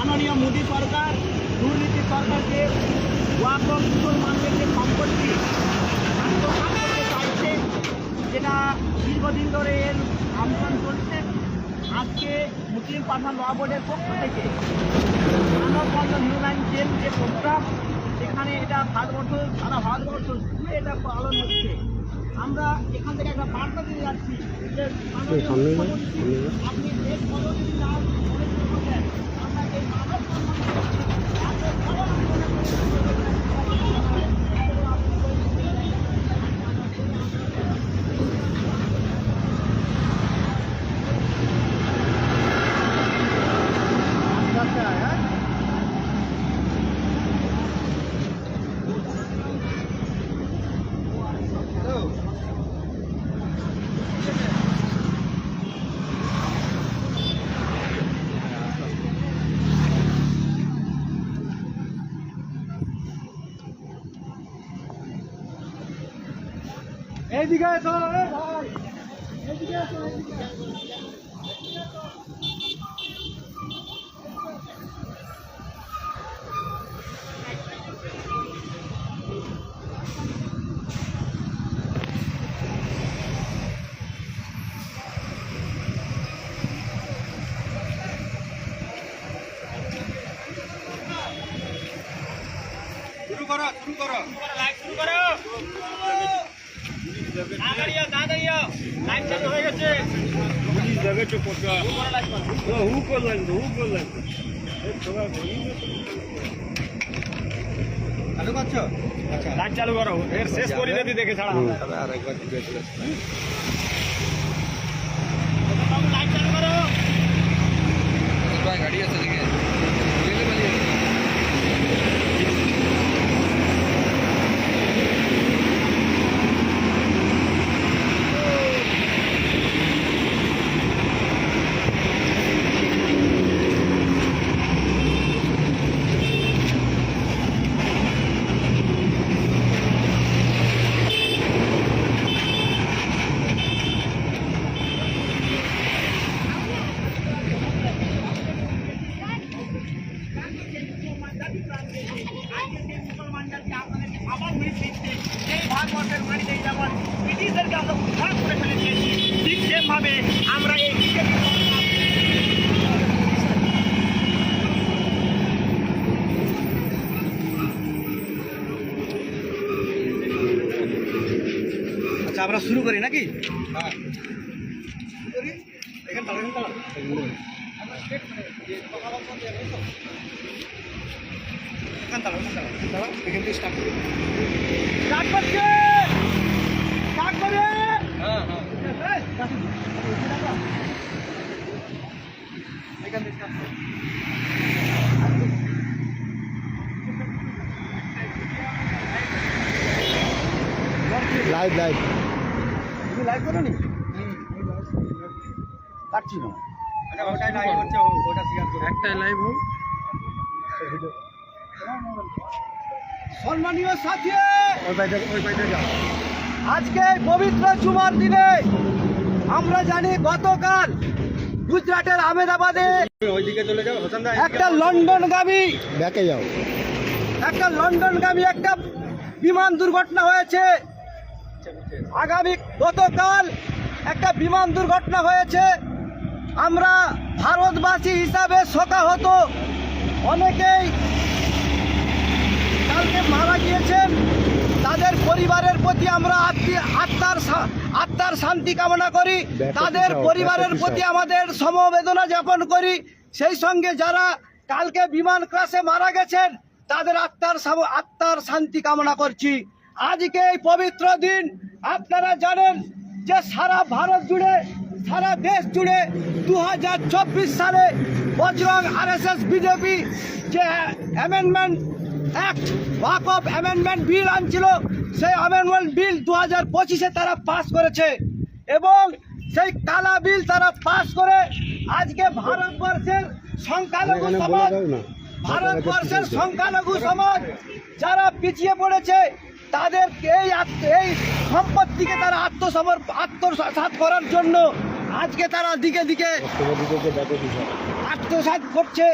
মাননীয় মোদী সরকার দুর্নীতি সরকারকে ওয়াকফ মুসলমানদের যে সম্পত্তি করতে চাইছে যেটা দীর্ঘদিন ধরে এর আন্দোলন চলছে। আজকে মুসলিম পাঠান ল বোর্ডের পক্ষ থেকে মানববন্ধন হিউম্যান জেল যে প্রোগ্রাম সেখানে এটা ভারতবর্ষ সারা ভারতবর্ষ জুড়ে এটা পালন হচ্ছে। আমরা এখান থেকে একটা বার্তা দিয়ে যাচ্ছি যে আপনি দেশ বদলের নাম অনেক কিছু বলেন। আমরা এই মানব এইদিকে এসো এদিকে এসো এইদিকে পুলিশ যাবে তো কোথা হু করলেন তো হু চালু করছ আচ্ছা লাইভ চালু করো। এর শেষ করে যদি দেখে ছাড়া আর একবার জিজ্ঞেস চালু করো গাড়ি আছে ভারতবর্ষের মাটিতে যেমন ব্রিটিশদেরকে আমরা উদ্ধার করে ফেলে দিয়েছি ঠিক সেভাবে আমরা এই বিজেপি আচ্ছা আমরা শুরু করি। নাকি হ্যাঁ এখানে এখানে তালা এখানে তালা এখানে তালা তালা এখান থেকে স্টার্ট করি স্টার্ট করছে স্টার্ট করে হ্যাঁ হ্যাঁ এখান থেকে স্টার্ট করি লাইভ লাইভ তুমি লাইভ করো নি কাটছি না। একটাই লাইভ হোক। সম্মানীয় সাথী ওই বাইরে যাও। আজকে পবিত্র জুমার দিনে আমরা জানি গতকাল গুজরাটের আহমেদাবাদে ওইদিকে চলে যাও হোসেন দা একটা লন্ডনগামী ব্যাকে যাও। একটা লন্ডন লন্ডনগামী একটা বিমান দুর্ঘটনা হয়েছে। আগামী গতকাল একটা বিমান দুর্ঘটনা হয়েছে। আমরা ভারতবাসী হিসাবে শোকাহত। অনেকেই কালকে মারা গিয়েছেন। তাদের পরিবারের প্রতি আমরা আত্মী- আত্মার আত্মার শান্তি কামনা করি। তাদের পরিবারের প্রতি আমাদের সমবেদনা জ্ঞাপন করি। সেই সঙ্গে যারা কালকে বিমান ক্রাশে মারা গেছেন তাদের আত্মার আত্মার শান্তি কামনা করছি। আজকে এই পবিত্র দিন আপনারা জানেন যে সারা ভারত জুড়ে সারা দেশ জুড়ে দু হাজার চব্বিশ সালে বজরং আরএসএস বিজেপি যে amendment act Waqf amendment bill আনছিল সেই অ্যামেন্ডমেন্ট বিল দু হাজার পঁচিশে তারা পাস করেছে। এবং সেই কালা বিল তারা পাস করে আজকে ভারতবর্ষের সংখ্যালঘু সমাজ ভারতবর্ষের সংখ্যালঘু সমাজ যারা পিছিয়ে পড়েছে তাদের এই এই সম্পত্তিকে তারা আত্মসমর আত্মসাৎ করার জন্য আজকে তারা দিকে দিকে আত্মসাৎ করছে।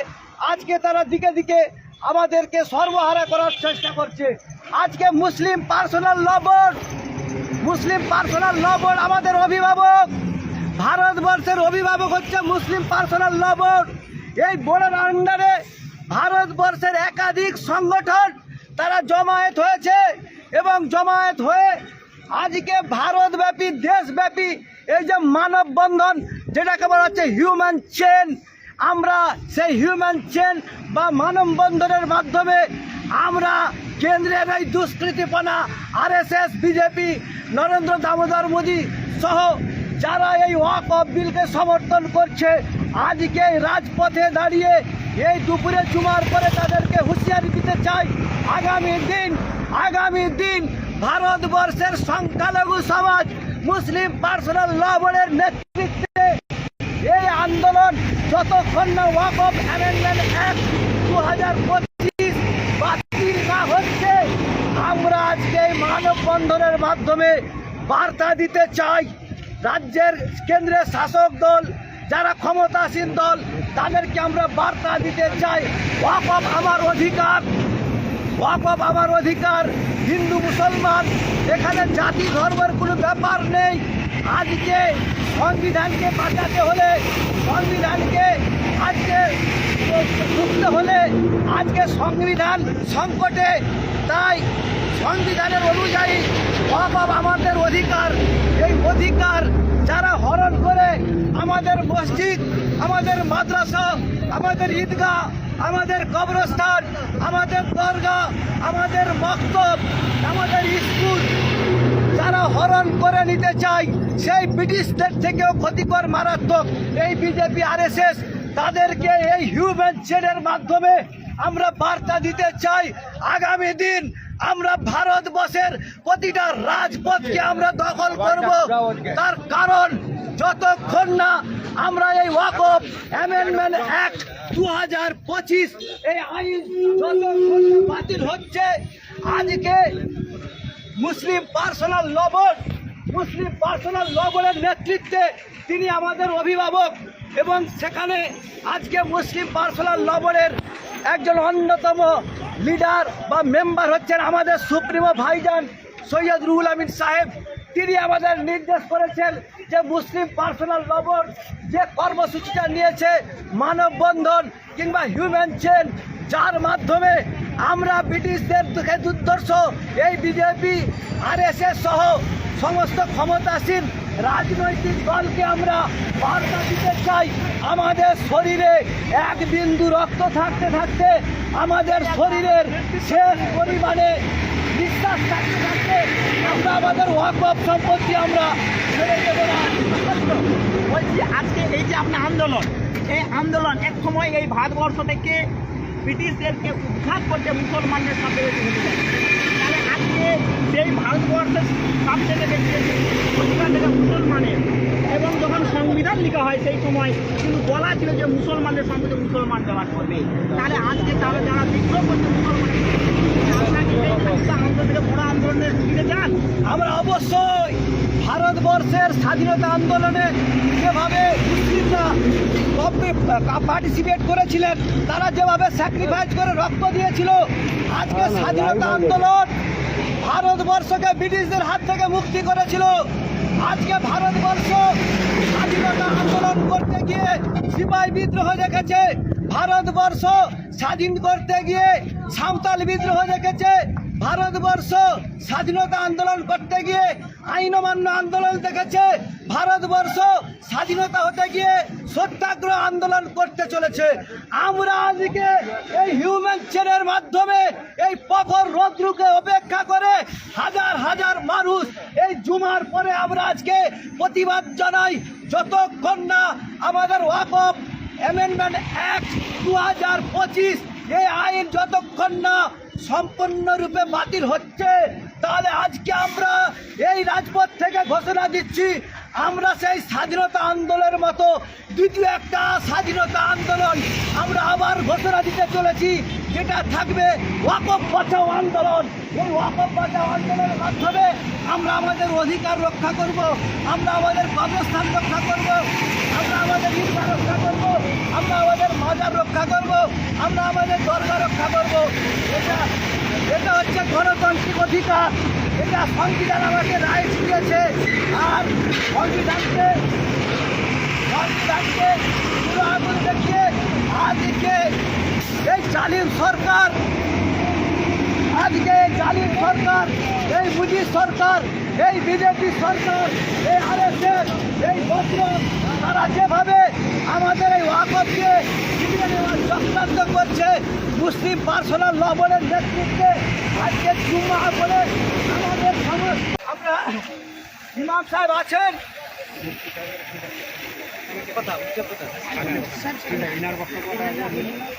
আজকে তারা দিকে দিকে আমাদেরকে সর্বহারা করার চেষ্টা করছে। আজকে Muslim personal law board, Muslim personal law board আমাদের অভিভাবক, ভারতবর্ষের অভিভাবক হচ্ছে মুসলিম পার্সোনাল ল বোর্ড। এই বোর্ডের আন্ডারে ভারতবর্ষের একাধিক সংগঠন তারা জমায়েত হয়েছে এবং জমায়েত হয়ে আজকে ভারতব্যাপী, দেশব্যাপী এই যে মানববন্ধন, যেটাকে বলা হচ্ছে হিউম্যান চেন আমরা সেই হিউম্যান চেন বা মানববন্ধনের মাধ্যমে আমরা কেন্দ্রের এই দুষ্কৃতিপনা আরএসএস বিজেপি নরেন্দ্র দামোদর মোদী সহ যারা এই ওয়াক অফ বিলকে সমর্থন করছে, আজকে রাজপথে দাঁড়িয়ে এই দুপুরে জুমার পরে তাদেরকে হুঁশিয়ারি দিতে চাই। আগামী দিন আগামী দিন ভারতবর্ষের সংখ্যালঘু সমাজ মুসলিম পার্সোনাল ল বোর্ডের নেতৃত্বে এই আন্দোলন যতক্ষণ না ওয়াক অফ অ্যামেন্ডমেন্ট অ্যাক্ট দু হাজার পঁচিশ বাতিল না হচ্ছে, আমরা আজকে এই মানববন্ধনের মাধ্যমে বার্তা দিতে চাই। রাজ্যের কেন্দ্রের শাসক দল, যারা ক্ষমতাসীন দল, তাদেরকে আমরা বার্তা দিতে চাই। ওয়াক অফ আমার অধিকার ওয়াকফ আমার অধিকার, হিন্দু, মুসলমান, এখানে জাতি, ধর্মের কোনো ব্যাপার নেই। আজকে সংবিধানকে বাঁচাতে হলে, সংবিধানকে আজকে ঢুকতে হলে, আজকে সংবিধান সংকটে। তাই সংবিধানের অনুযায়ী ওয়াকফ আমাদের অধিকার। এই অধিকার যারা হরণ করে আমাদের মসজিদ, আমাদের মাদ্রাসা, আমাদের ঈদগাহ, আমাদের কবরস্থান আমাদের দরগা, আমাদের মক্তব, আমাদের স্কুল, যারা হরণ করে নিতে চায়, সেই ব্রিটিশদের থেকেও ক্ষতিকর, মারাত্মক। এই বিজেপি, আরএসএস, তাদেরকে এই হিউম্যান চেনের মাধ্যমে আমরা বার্তা দিতে চাই। আগামী দিন আমরা ভারতবর্ষের প্রতিটা রাজপথকে আমরা দখল করব। তার কারণ যতক্ষণ না আমরা এই ওয়াকফ অ্যামেন্ডমেন্ট অ্যাক্ট দু হাজার পঁচিশ এই আইন যতক্ষণ বাতিল হচ্ছে, আজকে মুসলিম পার্সোনাল লবণ মুসলিম পার্সোনাল লবণের নেতৃত্বে তিনি আমাদের অভিভাবক এবং সেখানে আজকে মুসলিম পার্সোনাল লবরের একজন অন্যতম লিডার বা মেম্বার হচ্ছেন আমাদের সুপ্রিমো ভাইজান সৈয়দ রুহুল আমিন সাহেব। তিনি আমাদের নির্দেশ করেছেন যে মুসলিম পার্সোনাল লবর যে কর্মসূচিটা নিয়েছে মানববন্ধন কিংবা হিউম্যান চেন, যার মাধ্যমে আমরা ব্রিটিশদের থেকে দুর্দর্শ এই বিজেপি, আরএসএস সহ সমস্ত ক্ষমতাসীন রাজনৈতিক দলকে আমরা বার্তা দিতে চাই। আমাদের শরীরে এক বিন্দু রক্ত থাকতে থাকতে আমাদের শরীরের শেষ পরিমাণে বিশ্বাস থাকতে থাকতে আমরা আমাদের ওয়াকফ সম্পত্তি আমরা ছেড়ে দেবো না। বলছি, আজকে এই যে আপনার আন্দোলন, এই আন্দোলন এক সময় এই ভারতবর্ষ থেকে ব্রিটিশদেরকে উদ্ধার করতে মুসলমানদের সাথে আজকে সেই ভারতবর্ষের সব থেকে বেশি অধিকার থেকে মুসলমানের এবং যখন সংবিধান লেখা হয় সেই সময় কিন্তু বলা ছিল যে মুসলমানদের সম্পর্কে মুসলমান জবাব করবে। তাহলে আজকে তাহলে যারা বিদ্রোহ করছে যান? আমরা অবশ্যই ভারতবর্ষের স্বাধীনতা আন্দোলনে যেভাবে মুসলিমরা পার্টিসিপেট করেছিলেন তারা যেভাবে স্যাক্রিফাইস করে রক্ত দিয়েছিল আজকে স্বাধীনতা আন্দোলন ভারতবর্ষকে ব্রিটিশদের হাত থেকে মুক্তি করেছিল। আজকে ভারতবর্ষ স্বাধীনতা আন্দোলন করতে গিয়ে সিপাহী বিদ্রোহ দেখেছে। ভারতবর্ষ স্বাধীন করতে গিয়ে সাঁওতাল বিদ্রোহ দেখেছে। ভারতবর্ষ স্বাধীনতা আন্দোলন করতে গিয়ে আইন অমান্য আন্দোলন দেখেছে। ভারতবর্ষ স্বাধীনতা হতে গিয়ে সত্যাগ্রহ আন্দোলন করতে চলেছে। আমরা আজকে এই হিউম্যান চেনের মাধ্যমে এই প্রখর রৌদ্রুকে অপেক্ষা করে হাজার হাজার মানুষ এই জুমার পরে আমরা আজকে প্রতিবাদ জানাই। যতক্ষণ না আমাদের ওয়াকফ অ্যামেন্ডমেন্ট অ্যাক্ট দু হাজার পঁচিশ এই আইন যতক্ষণ না সম্পূর্ণরূপে বাতিল হচ্ছে। তাহলে আজকে আমরা এই রাজপথ থেকে ঘোষণা দিচ্ছি, আমরা সেই স্বাধীনতা আন্দোলনের মতো দ্বিতীয় একটা স্বাধীনতা আন্দোলন। আমরা আবার ঘোষণা দিতে চলেছি, যেটা থাকবে ওয়াকফ বাঁচাও আন্দোলন। এই ওয়াকফ বাঁচাও আন্দোলনের মাধ্যমে আমরা আমাদের অধিকার রক্ষা করব, আমরা আমাদের কর্মস্থান রক্ষা করব, আমরা আমাদের ঈদগাহ রক্ষা করব, আমরা আমাদের মাজার রক্ষা করব, আমরা আমাদের দরগা রক্ষা করব। এটা এটা হচ্ছে গণতান্ত্রিক অধিকার, এটা সংবিধান আমাকে রায় দিয়েছে। আর সংবিধানকে আজকে এই জালিম সরকার, আজকে এই জালিম সরকার, এই মুজি সরকার, এই বিজেপি সরকার, এই আরএসএস, এই বজরং, তারা যেভাবে আমাদের এই ওয়াকফকে চক্রান্ত করছে, মুসলিম পার্সোনাল ল বোর্ডের নেতৃত্বে আজকে জুম্মা বলে আমাদের সমস্ত আমরা ইমাম সাহেব আছেন।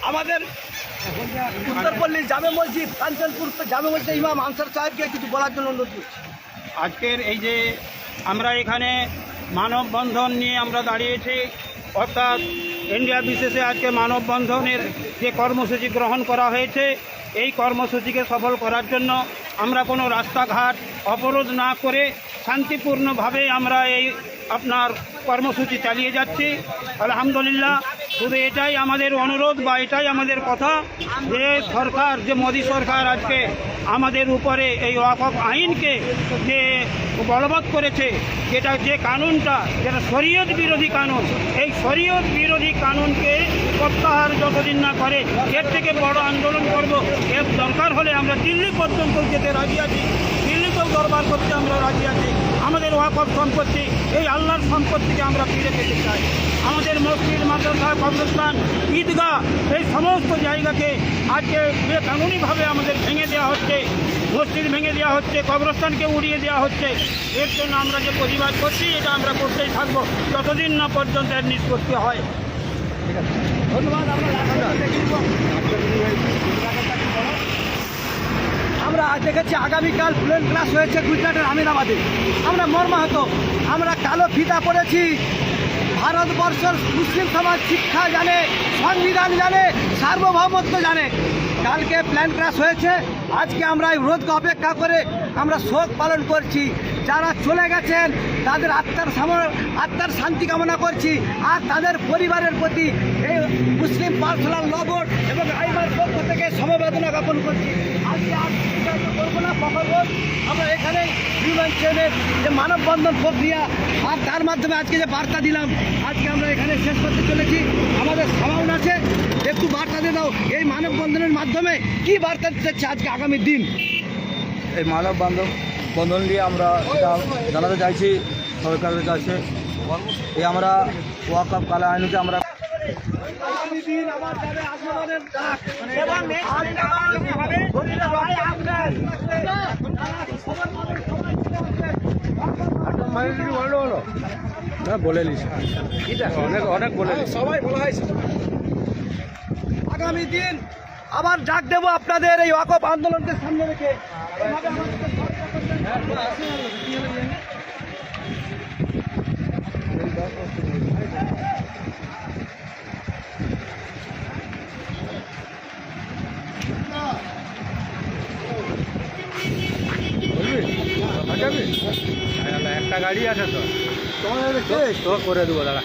আমাদের উত্তরপল্লী জামে মসজিদ, কাঞ্চনপুর জামে মসজিদ ইমাম আনসার সাহেবকে কিছু বলার জন্য অনুরোধ করছি। আজকের এই যে আমরা এখানে মানববন্ধন নিয়ে আমরা দাঁড়িয়েছি, অর্থাৎ ইন্ডিয়া বিশেষে আজকে মানববন্ধনের যে কর্মসূচি গ্রহণ করা হয়েছে, এই কর্মসূচিকে সফল করার জন্য আমরা কোনো রাস্তাঘাট অবরোধ না করে শান্তিপূর্ণভাবে আমরা এই আপনার কর্মসূচি চালিয়ে যাচ্ছি। আলহামদুলিল্লাহ, শুধু এটাই আমাদের অনুরোধ বা এটাই আমাদের কথা যে সরকার, যে মোদী সরকার আজকে আমাদের উপরে এই ওয়াকফ আইনকে যে বলবৎ করেছে, যেটা যে কানুনটা, যেটা শরীয়ত বিরোধী কানুন, এই শরীয়ত বিরোধী কানুনকে প্রত্যাহার যতদিন না করে, এর থেকে বড় আন্দোলন করব, এর দরকার হলে আমরা দিল্লি পর্যন্ত যেতে রাজি আছি, দিল্লিতেও দরবার করতে আমরা রাজি আছি। আমাদের ওয়াকফ সম্পত্তি, এই আল্লাহর সম্পত্তিকে আমরা ফিরে পেতে চাই। আমাদের মসজিদ, মাদ্রাসা, কবরস্থান, ঈদগাহ, এই সমস্ত জায়গাকে আজকে বেকানুনিভাবে আমাদের ভেঙে দেওয়া হচ্ছে, মসজিদ ভেঙে দেওয়া হচ্ছে, কবরস্থানকে উড়িয়ে দেওয়া হচ্ছে। এর জন্য আমরা যে প্রতিবাদ করছি, এটা আমরা করতেই থাকব, যতদিন না পর্যন্ত এর নিষ্পত্তি হয়। ধন্যবাদ, আমরা রাস্তাটা দেখে নিব। আমরা আজ দেখেছি আগামীকাল প্লেন ক্লাস হয়েছে গুজরাটের আমিনাবাদে আমরা মর্মাহত। আমরা কালো ফিতা পড়েছি ভারতবর্ষের মুসলিম সমাজ শিক্ষা জানে, সংবিধান জানে, সার্বভৌমত্ব জানে। কালকে প্ল্যান ক্লাস হয়েছে। আজকে আমরা এই রোধকে অপেক্ষা করে আমরা শোক পালন করছি। যারা চলে গেছেন, তাদের আত্মার আত্মার শান্তি কামনা করছি। আর তাদের পরিবারের প্রতি এই মুসলিম পার্সোনাল লগর এবং আইমার পক্ষ থেকে সমবেদনা জ্ঞাপন করছি। আজকে আর করব না প্রকল্প আমরা এখানে হিউম্যান ট্রেনের যে মানববন্ধন প্রক্রিয়া, আর তার মাধ্যমে আজকে যে বার্তা দিলাম, আজকে আমরা এখানে শেষ করতে চলেছি। আমাদের সামাউন আছে, একটু বার্তা দিয়ে দাও, এই মানববন্ধনের মাধ্যমে কি বার্তা দিতে আজকে আগামী দিন? এই মানব বান্ধব বন্ধন নিয়ে আমরা এটা জানাতে চাইছি সরকারের কাছে। এই আমরা ওয়াকআপ কালা আইনকে আমরা। বলে অনেক অনেক বলে সবাই বলা হয়েছে। আগামী দিন আবার ডাক দেব আপনাদের এই ওয়াকফ আন্দোলনকে সামনে রেখে। একটা গাড়ি আছে তো করে দেবো দাদা।